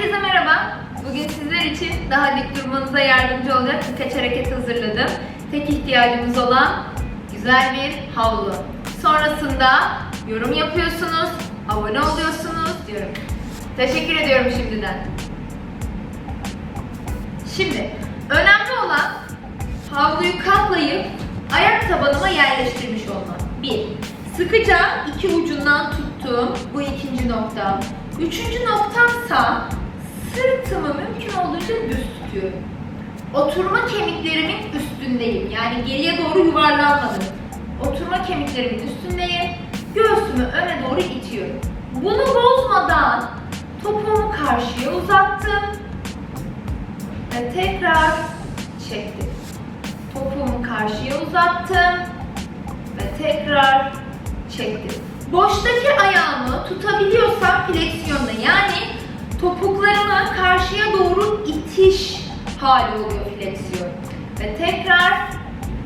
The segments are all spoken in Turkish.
Herkese merhaba. Bugün sizler için daha dik durmanıza yardımcı olacak birkaç hareket hazırladım. Tek ihtiyacımız olan güzel bir havlu. Sonrasında yorum yapıyorsunuz, abone oluyorsunuz diyorum. Teşekkür ediyorum şimdiden. Şimdi önemli olan havluyu katlayıp ayak tabanıma yerleştirmiş olmam. Bir, sıkıca iki ucundan tuttuğum bu ikinci nokta. Üçüncü noktamsa sırtımı mümkün olduğunca düz tutuyorum. Oturma kemiklerimin üstündeyim. Yani geriye doğru yuvarlanmadım. Oturma kemiklerimin üstündeyim. Göğsümü öne doğru itiyorum. Bunu bozmadan topuğumu karşıya uzattım. Ve tekrar çektim. Topuğumu karşıya uzattım. Ve tekrar çektim. Boştaki ayağımı tutabiliyorsam fleksiyonda yani topuklarımı karşıya doğru itiş hali oluyor fleksiyon. Ve tekrar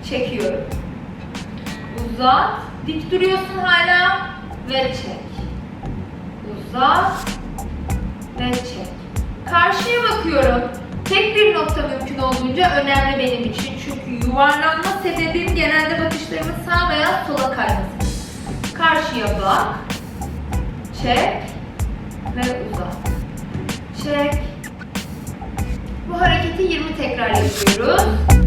çekiyorum. Uzat. Dik duruyorsun hala ve çek. Uzat ve çek. Karşıya bakıyorum. Tek bir nokta mümkün olduğunca önemli benim için. Çünkü yuvarlanma sebebim genelde bakışlarımın sağ veya sola kayması. Karşıya bak. Çek ve uzat. Çek. Bu hareketi 20 tekrar yapıyoruz. Evet.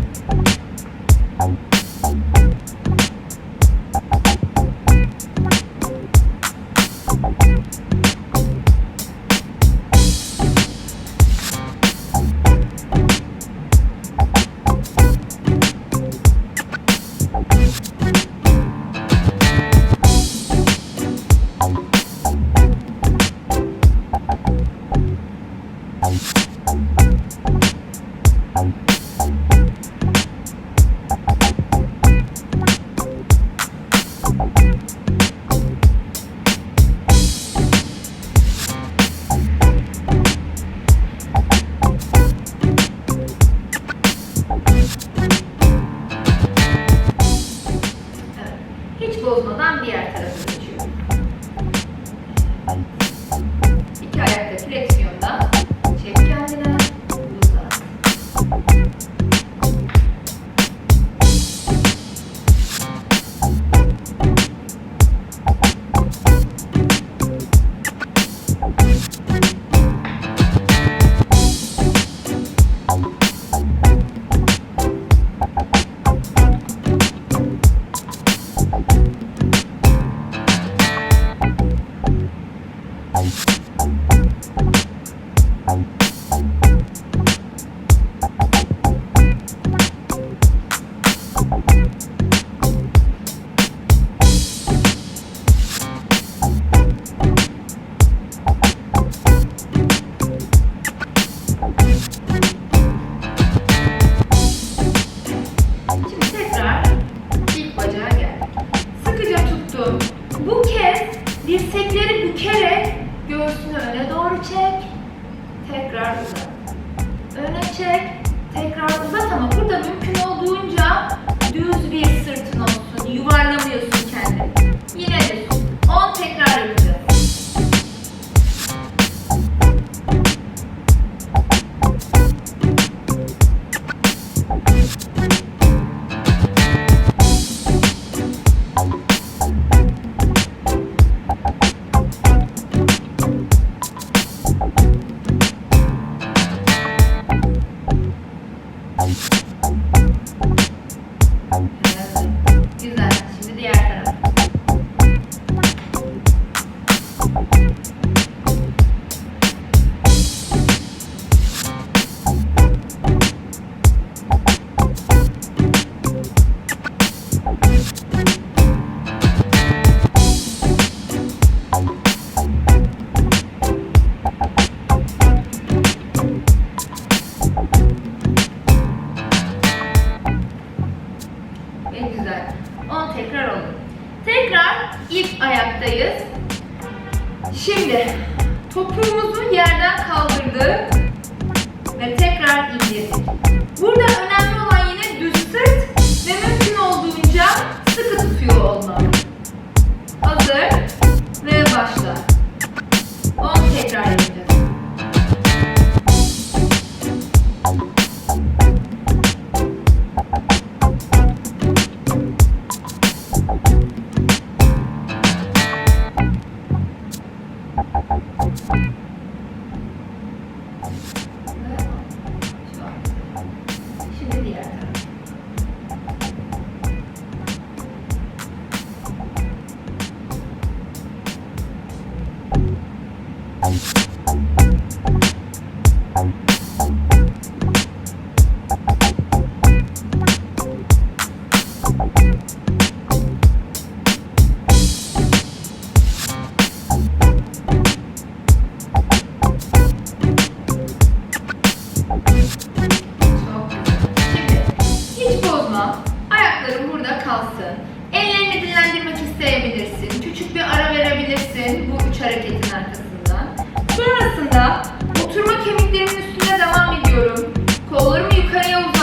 Şimdi topuğumuzu yerden kaldırdık ve tekrar indirdik. Burada önemli olan yine düz sırt ve mümkün olduğunca sıkı tutuyor olmak. Hazır ve başla. Bye. kalsın. Ellerini dinlendirmek isteyebilirsin. Küçük bir ara verebilirsin bu üç hareketin arkasından. Sonrasında oturma kemiklerinin üstüne devam ediyorum. Kollarımı yukarıya uzatıyorum.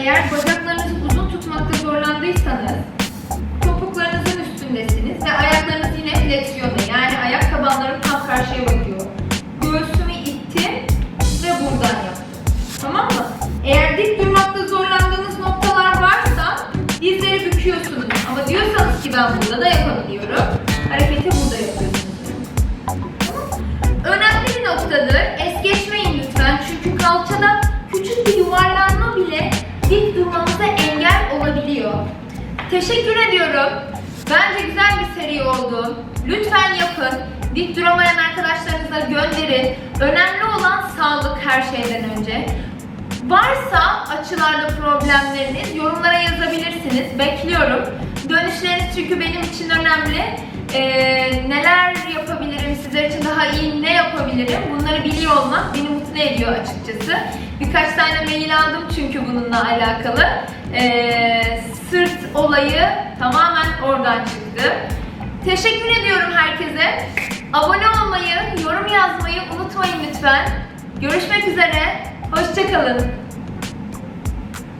Eğer bacaklarınızı uzun tutmakta zorlandıysanız topuklarınızın üstündesiniz ve ayaklarınız yine fleksiyonda yani ayak tabanları tam karşıya bakıyor. Göğsümü ittim ve buradan yaptım. Tamam mı? Eğer dik durmakta zorlandığınız noktalar varsa dizleri büküyorsunuz. Ama diyorsanız ki ben burada da yapabiliyorum. Hareketi burada yapıyorsunuz. Önemli bir noktadır. Teşekkür ediyorum. Bence güzel bir seri oldu. Lütfen yapın. Dik duramayan arkadaşlarınıza gönderin. Önemli olan sağlık her şeyden önce. Varsa açılarda problemleriniz yorumlara yazabilirsiniz. Bekliyorum. Dönüşleriniz çünkü benim için önemli. Ee, neler yapabilirim, sizler için daha iyi ne yapabilirim bunları biliyor olmak beni mutlu ediyor açıkçası. Birkaç tane mail aldım çünkü bununla alakalı. Ee, olayı tamamen oradan çıktı. Teşekkür ediyorum herkese. Abone olmayı, yorum yazmayı unutmayın lütfen. Görüşmek üzere. Hoşçakalın.